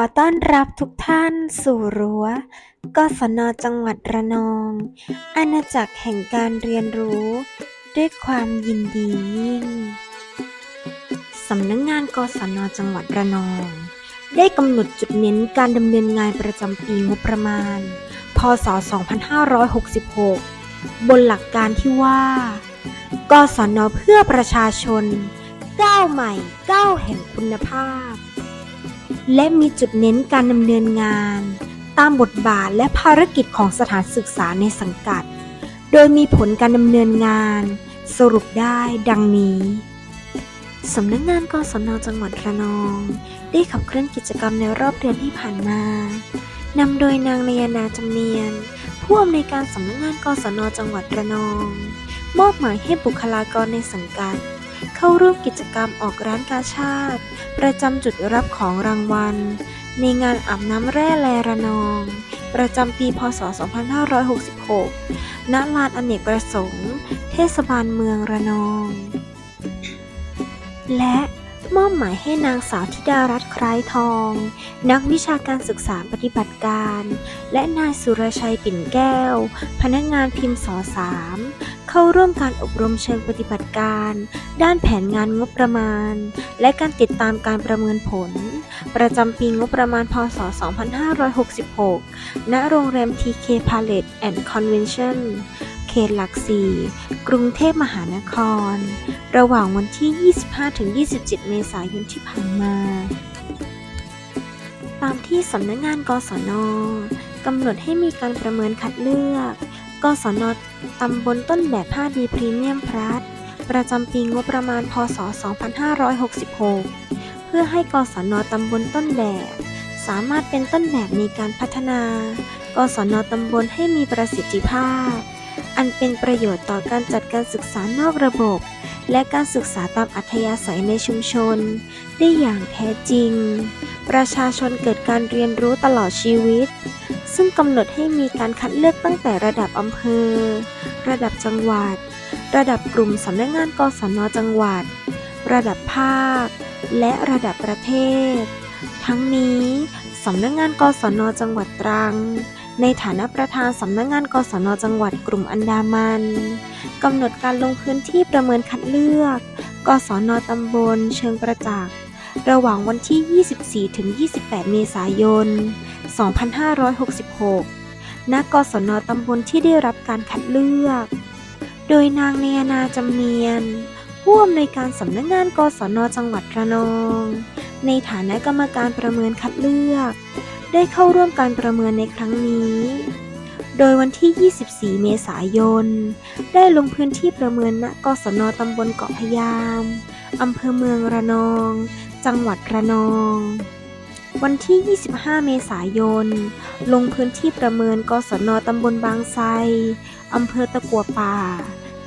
อต้อนรับทุกท่านสู่รั้วกศนจังหวัดระนอง อาณาจักรแห่งการเรียนรู้ ด้วยความยินดียิ่ง สำนักงงานกศนจังหวัดระนอง ได้กำหนดจุดเน้นการดำเนินงานประจำปีงบประมาณ พศ 2566 บนหลักการที่ว่า กศนเพื่อประชาชนก้าวใหม่ก้าวแห่งคุณภาพ และมีจุดเน้นการดำเนินงาน ตามบทบาทและภารกิจของสถานศึกษาในสังกัด โดยมีผลการดำเนินงาน สรุปได้ดังนี้สำนักงานกศนจังหวัดระนอง ได้ขับเคลื่อนกิจกรรมในรอบเดือนที่ผ่านมานำโดยนางนยนาจำเนียน ผู้อำนวยการสำนักงานกศนจังหวัดระนอง มอบหมายให้บุคลากรในสังกัด เข้าร่วมกิจกรรมออกร้านกาชาติ ประจำจุดรับของรางวัล ในงานอาบน้ำแร่แลระนอง ประจำปีพศ 2566 ณ ลานอเนกประสงค์ เทศบาลเมืองระนอง และมอบหมายให้นางสาวธิดารัตน์คล้ายทอง นักวิชาการศึกษาปฏิบัติการ และนายสุรชัยปิ่นแก้ว พนักงานพิมพ์สสาม เข้าร่วมการอบรมเชิงปฏิบัติการ ด้านแผนงานงบประมาณ และการติดตามการประเมินผล ประจำปีงบประมาณ พศ 2566 ณ โรงแรม TK Palace and Convention เขตหลักสี่กรุงเทพมหานคร ระหว่างวันที่ 25-27 เมษายนที่ผ่านมา ตามที่สำนักงานกศนกำหนดให้มีการประเมินคัดเลือก กศนตำบลต้นแบบ 5D พรีเมียมพลัสประจำปีงบประมาณ พศ 2566 เพื่อให้กศนตำบลต้นแบบ สามารถเป็นต้นแบบในการพัฒนา กศนตำบลให้มีประสิทธิภาพ อันเป็นประโยชน์ต่อการจัดการศึกษานอกระบบ และการศึกษาตามอัธยาศัยในชุมชน ได้อย่างแท้จริง ประชาชนเกิดการเรียนรู้ตลอดชีวิต ซึ่งกำหนดให้มีการคัดเลือกตั้งแต่ระดับอำเภอ ระดับจังหวัด ระดับกลุ่มสำนักงานกศนจังหวัด ระดับภาค และระดับประเทศ ทั้งนี้สำนักงานกศนจังหวัดตรัง ในฐานะประธานสำนักงานกศนจังหวัดกลุ่มอันดามันกำหนดการลงพื้นที่ประเมินคัดเลือก กศนตำบล เชิงประจักษ์ ระหว่างวันที่ 24-28 เมษายน 2566 ณ กศนตำบลที่ได้รับการคัดเลือก โดยนางเนยนาจำเนียน ผู้อำนวยการสำนักงาน กศนจังหวัดระนอง ในฐานะกรรมการประเมินคัดเลือก ได้เข้าร่วมการประเมินในครั้งนี้โดยวันที่ 24 เมษายน ได้ลงพื้นที่ประเมินณ กศนตำบลเกาะพยาม อำเภอเมืองระนอง จังหวัดระนอง วันที่ 25 เมษายน ลงพื้นที่ประเมินกศนตำบลบางไทรอำเภอตะกัวป่า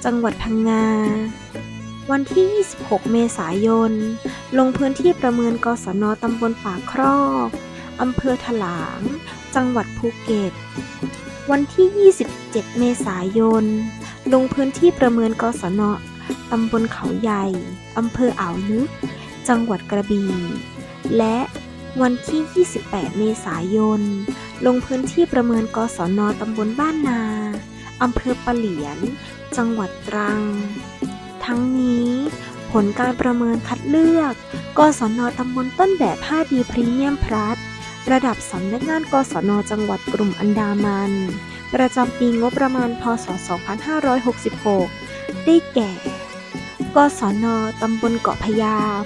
จังหวัดพังงา วันที่ 26 เมษายน ลงพื้นที่ประเมินกศนตำบลป่าครอกอำเภอถลาง จังหวัดภูเก็ต วันที่ 27 เมษายน ลงพื้นที่ประเมินกศนตำบลเขาใหญ่ อำเภออ่าวลึก จังหวัดกระบี่และวันที่ 28 เมษายน ลงพื้นที่ประเมินกศนตำบลบ้านนา อำเภอปะเหลียน จังหวัดตรัง ทั้งนี้ผลการประเมินคัดเลือก กศนตำบลต้นแบบ 5D พรีเมียมพลัสระดับสำนักงานกศนจังหวัดกลุ่มอันดามัน ประจำปีงบประมาณ พศ 2566 ได้แก่ กศนตำบลเกาะพยาม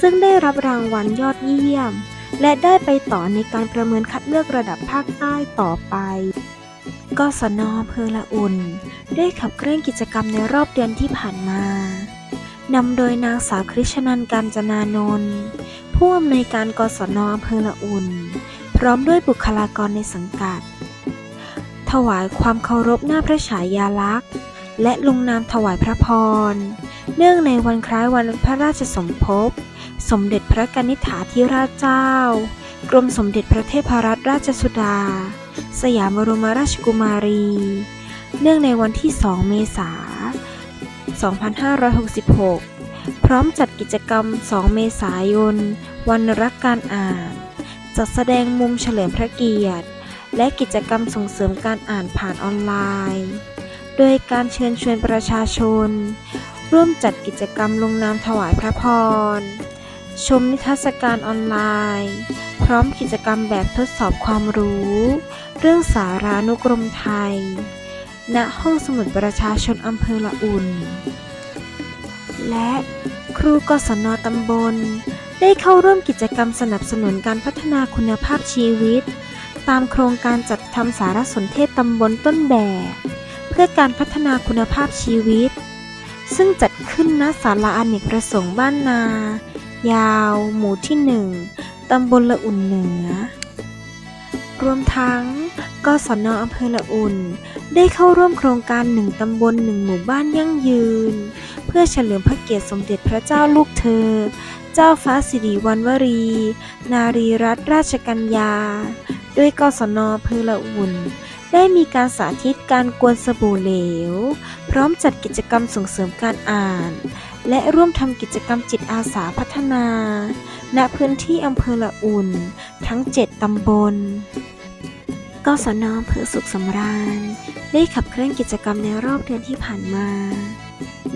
ซึ่งได้รับรางวัลยอดเยี่ยม และได้ไปต่อในการประเมินคัดเลือกระดับภาคใต้ต่อไปกศนอำเภอละอุ่น ได้ขับเคลื่อนกิจกรรมในรอบเดือนที่ผ่านมานำโดยนางสาวคริชนันการจนานนท์ผู้อำนวยการกศนอำเภอละอุ่น พร้อมด้วยบุคลากรในสังกัด ถวายความเคารพหน้าพระฉายาลักษณ์ และลงนามถวายพระพร เนื่องในวันคล้ายวันพระราชสมภพ มเด็จพระกนิษฐาธิราชเจ้า กรมสมเด็จพระเทพรัตนราชสุดา สยามบรมราชกุมารี เนื่องในวันที่ 2 เมษายน2566 พร้อมจัดกิจกรรม 2 เมษายน วันรักการอ่าน จัดแสดงมุมเฉลิมพระเกียรติ และกิจกรรมส่งเสริมการอ่านผ่านออนไลน์ โดยการเชิญชวนประชาชนร่วมจัดกิจกรรมลงนามถวายพระพร ชมนิทรรศการออนไลน์ พร้อมกิจกรรมแบบทดสอบความรู้ เรื่องสารานุกรมไทย ณ ห้องสมุดประชาชนอำเภอละอุ่น และครูกศนตำบล ได้เข้าร่วมกิจกรรมสนับสนุนการพัฒนาคุณภาพชีวิต ตามโครงการจัดทำสารสนเทศตำบลต้นแบบ เพื่อการพัฒนาคุณภาพชีวิต ซึ่งจัดขึ้นณศาลาอเนกประสงค์บ้านนา ยาวหมู่ที่หนึ่งตำบลละอุ่นเหนือ รวมทั้งกศนอำเภอละอุ่น ได้เข้าร่วมโครงการหนึ่งตำบลหนึ่งหมู่บ้านยั่งยืน เพื่อเฉลิมพระเกียรติสมเด็จพระเจ้าลูกเธอ เจ้าฟ้าสิริวัณวรี นารีรัตนราชกัญญาโดยกศนอำเภอละอุ่นได้มีการสาธิตการกวนสบู่เหลว พร้อมจัดกิจกรรมส่งเสริมการอ่าน และร่วมทำกิจกรรมจิตอาสาพัฒนา ณพื้นที่อำเภอละอุ่น ทั้ง 7 ตำบลกศนอำเภอสุขสำราญ ได้ขับเคลื่อนกิจกรรมในรอบเดือนที่ผ่านมา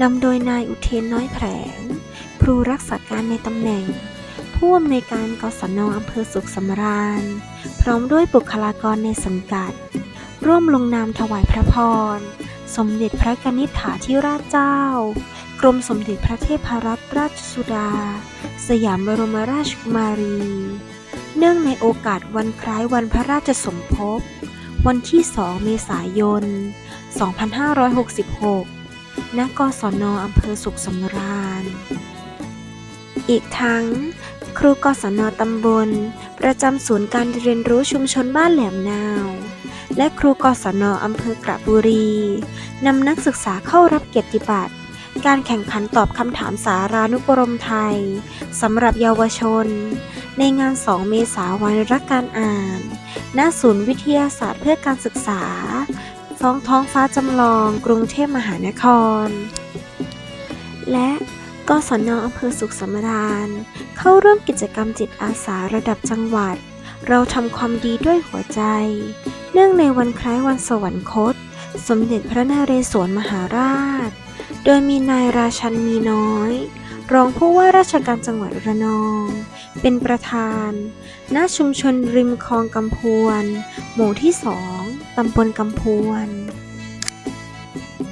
นำโดยนายอุเทนน้อยแผลงครูรักษาการในตำแหน่ง ผู้อำนวยการกศนอำเภอสุขสำราญ พร้อมด้วยบุคลากรในสังกัด ร่วมลงนามถวายพระพร สมเด็จพระกนิษฐาธิราชเจ้า กรมสมเด็จพระเทพรัตนราชสุดา สยามบรมราชกุมารี เนื่องในโอกาสวันคล้ายวันพระราชสมภพ วันที่ 2 เมษายน 2566 ณ กศนอำเภอสุขสำราญ อีกทั้ง ครูกศนตำบล ประจำศูนย์การเรียนรู้ชุมชนบ้านแหลมนาวและครูกศนอำเภอกระบุรี นำนักศึกษาเข้ารับเกียรติบัตร การแข่งขันตอบคำถามสารานุกรมไทยสำหรับเยาวชน ในงาน 2 เมษายนวันรักการอ่าน ณ ศูนย์วิทยาศาสตร์เพื่อการศึกษาฟ้องท้องฟ้าจำลองกรุงเทพมหานคร และกศนอำเภอสุขสำราญ เข้าร่วมกิจกรรมจิตอาสาระดับจังหวัด เราทำความดีด้วยหัวใจ เนื่องในวันคล้ายวันสวรรคต สมเด็จพระนเรศวรมหาราช ดยมีนายราชันมีน้อย รองผู้ว่าราชการจังหวัดระนอง เป็นประธาน ณ ชุมชนริมคลองกำพวน หมู่ที่สองตำบลกำพวน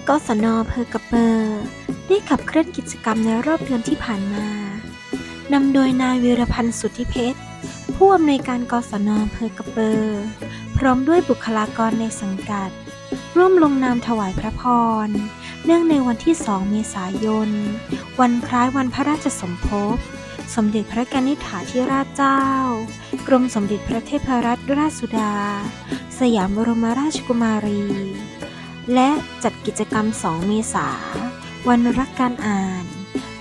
กศนอเภอกระเปอร์ได้ขับเคลื่อนกิจกรรมในรอบเดือนที่ผ่านมานำโดยนายวีรพันธ์สุทธิเพชร ผู้อำนวยการกศนอำเภอกระเปอร์พร้อมด้วยบุคลากรในสังกัด ร่วมลงนามถวายพระพร เนื่องในวันที่ 2 เมษายน วันคล้ายวันพระราชสมภพ สมเด็จพระกนิษฐาธิราชเจ้า กรมสมเด็จพระเทพรัตนราชสุดา สยามบรมราชกุมารี และจัดกิจกรรม 2 เมษา วันรักการอ่าน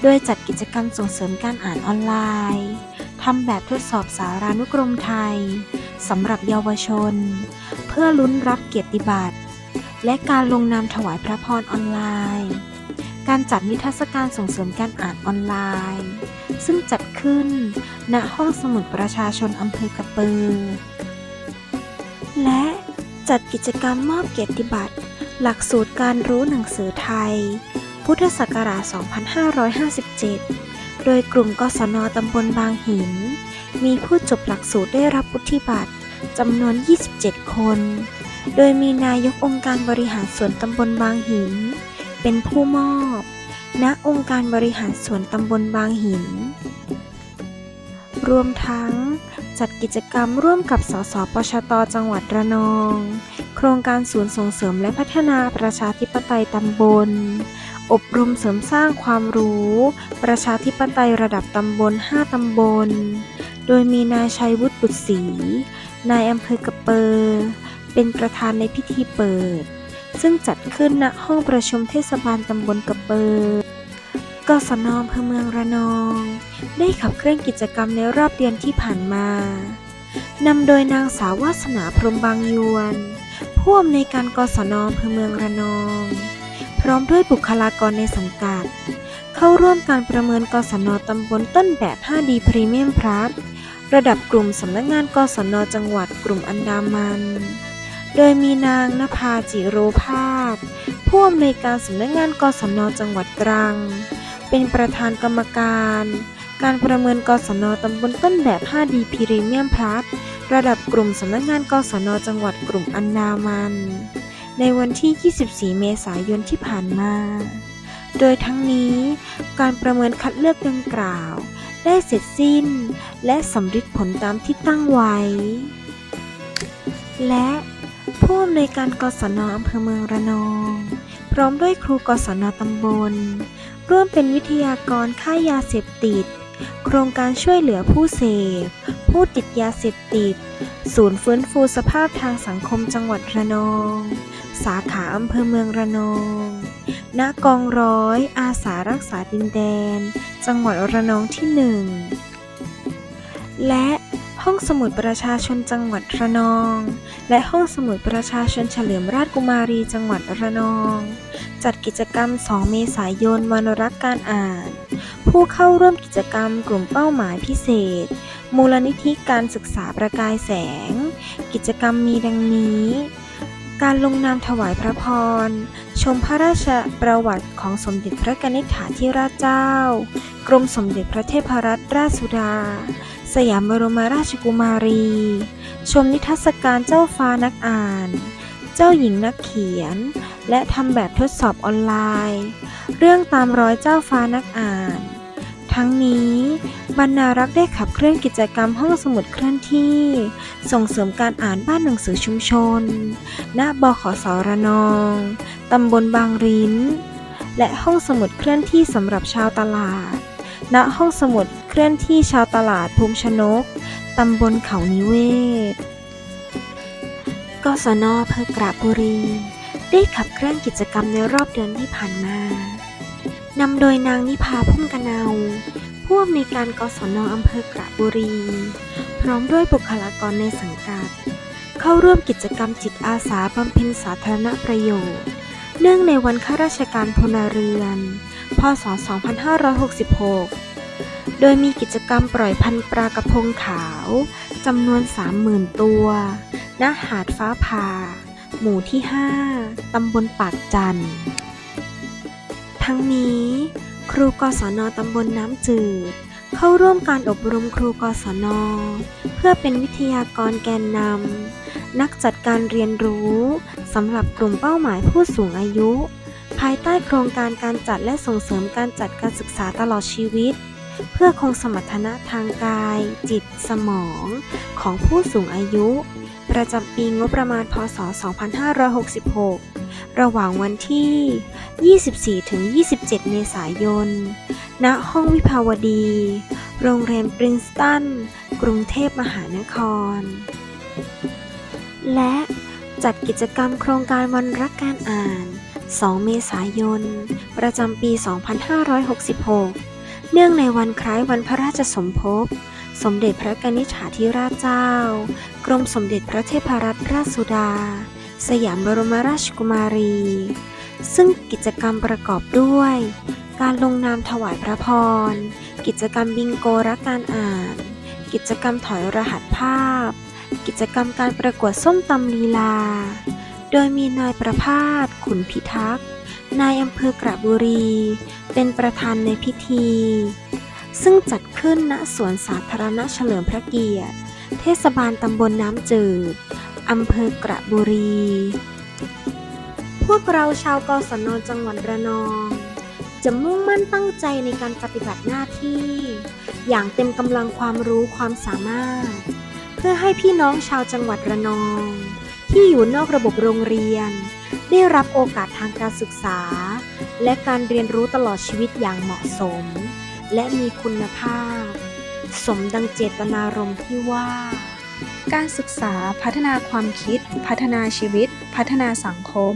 โดยจัดกิจกรรมส่งเสริมการอ่านออนไลน์ทำแบบทดสอบสารานุกรมไทยสำหรับเยาวชน เพื่อลุ้นรับเกียรติบัตร และการลงนามถวายพระพรออนไลน์ การจัดนิทรรศการส่งเสริมการอ่านออนไลน์ ซึ่งจัดขึ้นณห้องสมุดประชาชนอำเภอกระเปือ และจัดกิจกรรมมอบเกียรติบัตร หลักสูตรการรู้หนังสือไทย พุทธศักราช 2557 โดยกลุ่มกศนตำบลบางหิน มีผู้จบหลักสูตรได้รับวุฒิบัตรจำนวน 27 คน โดยมีนายกองค์การบริหารส่วนตำบลบางหิน เป็นผู้มอบ ณ องค์การบริหารส่วนตำบลบางหิน รวมทั้งจัดกิจกรรมร่วมกับ สสปชต จังหวัดระนอง โครงการศูนย์ส่งเสริมและพัฒนาประชาธิปไตยตำบล อบรมเสริมสร้างความรู้ ประชาธิปไตยระดับตำบล 5 ตำบล โดยมีนายชัยวุฒิบุตรศรี นายอำเภอกระเปอร์ เป็นประธานในพิธีเปิด ซึ่งจัดขึ้นณห้องประชุมเทศบาลตำบลกระเปอร์กศนอำเภอเมืองระนอง ได้ขับเคลื่อนกิจกรรมในรอบเดือนที่ผ่านมานำโดยนางสาววาสนาพรมบางยวน ผู้อำนวยการกศนอำเภอเมืองระนอง พร้อมด้วยบุคลากรในสังกัด เข้าร่วมการประเมินกศนตำบลต้นแบบ 5D Premium Plus ระดับกลุ่มสำนักงานกศนจังหวัดกลุ่มอันดามัน โดยมีนางนภาจิโรภาสผู้อำนวยการสำนักงานกศนจังหวัดตรัง เป็นประธานกรรมการ การประเมินกศนตำบลต้นแบบ 5D พรีเมียมพลัสระดับกลุ่มสำนักงานกศนจังหวัดกลุ่มอันดามัน ในวันที่ 24 เมษายนที่ผ่านมา โดยทั้งนี้การประเมินคัดเลือกดังกล่าว ได้เสร็จสิ้น และสำเร็จผลตามที่ตั้งไว้ และ ผู้อำนวยการกศนอำเภอเมืองระนอง พร้อมด้วยครูกศนตำบล ร่วมเป็นวิทยากรค่ายาเสพติด โครงการช่วยเหลือผู้เสพ ผู้ติดยาเสพติด ศูนย์ฟื้นฟูสภาพทางสังคมจังหวัดระนอง สาขาอำเภอเมืองระนองณกองร้อย อาสารักษาดินแดน จังหวัดระนองที่หนึ่งและ ห้องสมุดประชาชนจังหวัดระนอง และห้องสมุดประชาชนเฉลิมราชกุมารีจังหวัดระนอง จัดกิจกรรม 2 เมษายนวันรักการอ่าน ผู้เข้าร่วมกิจกรรมกลุ่มเป้าหมายพิเศษ มูลนิธิการศึกษาประกายแสง กิจกรรมมีดังนี้ การลงนามถวายพระพร ชมพระราชประวัติของสมเด็จพระกนิษฐาธิราชเจ้า กรมสมเด็จพระเทพรัตนราชสุดา สยามบรมราชกุมารี ชมนิทรรศการเจ้าฟ้านักอ่าน เจ้าหญิงนักเขียน และทำแบบทดสอบออนไลน์ เรื่องตามร้อยเจ้าฟ้านักอ่าน ทั้งนี้บรรณารักษ์ได้ขับเคลื่อนกิจกรรมห้องสมุดเคลื่อนที่ ส่งเสริมการอ่านบ้านหนังสือชุมชน ณ บขสระนอง ตำบลบางริ้น และห้องสมุดเคลื่อนที่สำหรับชาวตลาด ณห้องสมุดเคลื่อนที่ชาวตลาดภูมิชนก ตำบลเขานิเวศ กศนอำเภอกระบุรี ได้ขับเคลื่อนกิจกรรมในรอบเดือนที่ผ่านมานำโดยนางนิพาพุ่มกะเนาผู้อำนวยการกศนอำเภอกระบุรี พร้อมด้วยบุคลากรในสังกัด เข้าร่วมกิจกรรมจิตอาสาบำเพ็ญสาธารณประโยชน์ เนื่องในวันข้าราชการพลเรือน พศ 2566 โดยมีกิจกรรมปล่อยพันธุ์ปลากระพงขาวจำนวน 30,000 ตัว ณ หาดฟ้าผ่า หมู่ที่ 5 ตำบลปากจัน ทั้งนี้ ครูกศนตำบลน้ำจืด เข้าร่วมการอบรมครูกศน เพื่อเป็นวิทยากรแกนนำนักจัดการเรียนรู้สำหรับกลุ่มเป้าหมายผู้สูงอายุ ภายใต้โครงการการจัดและส่งเสริมการจัดการศึกษาตลอดชีวิต เพื่อคงสมรรถนะทางกาย จิต สมองของผู้สูงอายุ ประจำปีงบประมาณ พศ 2566 ระหว่างวันที่ 24-27 เมษายน ณ ห้องวิภาวดี โรงแรมปรินสตัน กรุงเทพมหานคร และจัดกิจกรรมโครงการวันรักการอ่าน 2 เมษายน ประจำปี 2566 เนื่องในวันคล้ายวันพระราชสมภพ สมเด็จพระกนิษฐาธิราชเจ้า กรมสมเด็จพระเทพรัตนราชสุดา สยามบรมราชกุมารี ซึ่งกิจกรรมประกอบด้วย การลงนามถวายพระพร กิจกรรมบิงโกรักการอ่าน กิจกรรมถอยรหัสภาพ กิจกรรมการประกวดส้มตำลีลา โดยมีนายประพาส ขุนพิทักษ์ นายอำเภอกระบุรี เป็นประธานในพิธี ซึ่งจัดขึ้นณสวนสาธารณะเฉลิมพระเกียรติ เทศบาลตำบลน้ำจืด อำเภอกระบุรี พวกเราชาวกศนจังหวัดระนอง จะมุ่งมั่นตั้งใจในการปฏิบัติหน้าที่ อย่างเต็มกำลังความรู้ความสามารถ เพื่อให้พี่น้องชาวจังหวัดระนอง ที่อยู่นอกระบบโรงเรียน ได้รับโอกาสทางการศึกษา และการเรียนรู้ตลอดชีวิตอย่างเหมาะสม และมีคุณภาพ สมดังเจตนารมณ์ที่ว่า การศึกษาพัฒนาความคิด พัฒนาชีวิต พัฒนาสังคม